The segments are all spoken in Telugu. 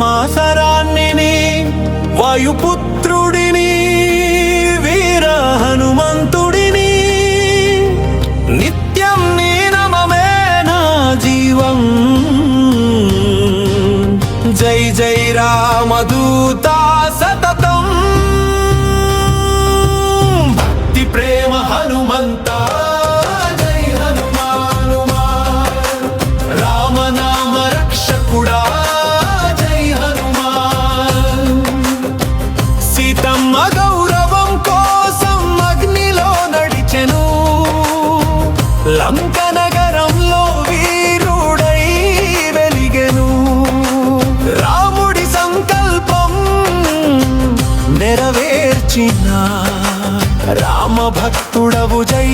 ప్రేమాసరాన్ని వాయుపుత్రుడిని వీర హనుమంతుడిని నిత్యం నీ నమే నా జీవం. జై జై రామదూతా భక్తుడవు జై.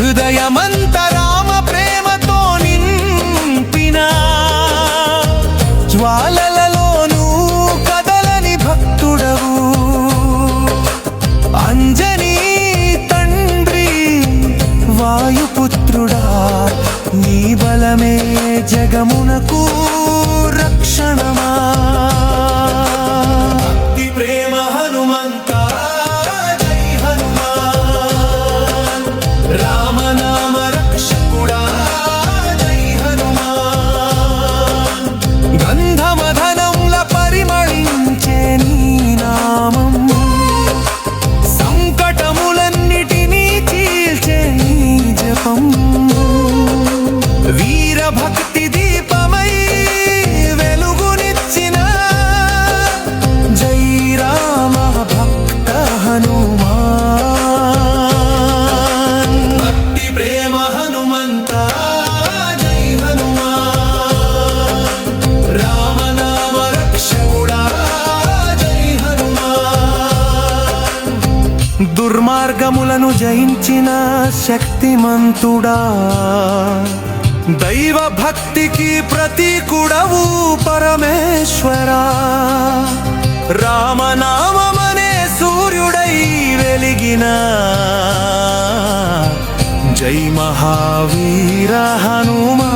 హృదయమంత రామ ప్రేమతో నింపిన జ్వాలలలోనూ కదలని భక్తుడవు. అంజనీ తండ్రి వాయుపుత్రుడా నీ బలమే జగమునకు మార్గములను జయించిన శక్తిమంతుడా. దైవ భక్తికి ప్రతీకుడవు పరమేశ్వరా. రామనామమనే సూర్యుడై వెలిగిన. జై మహావీర హనుమా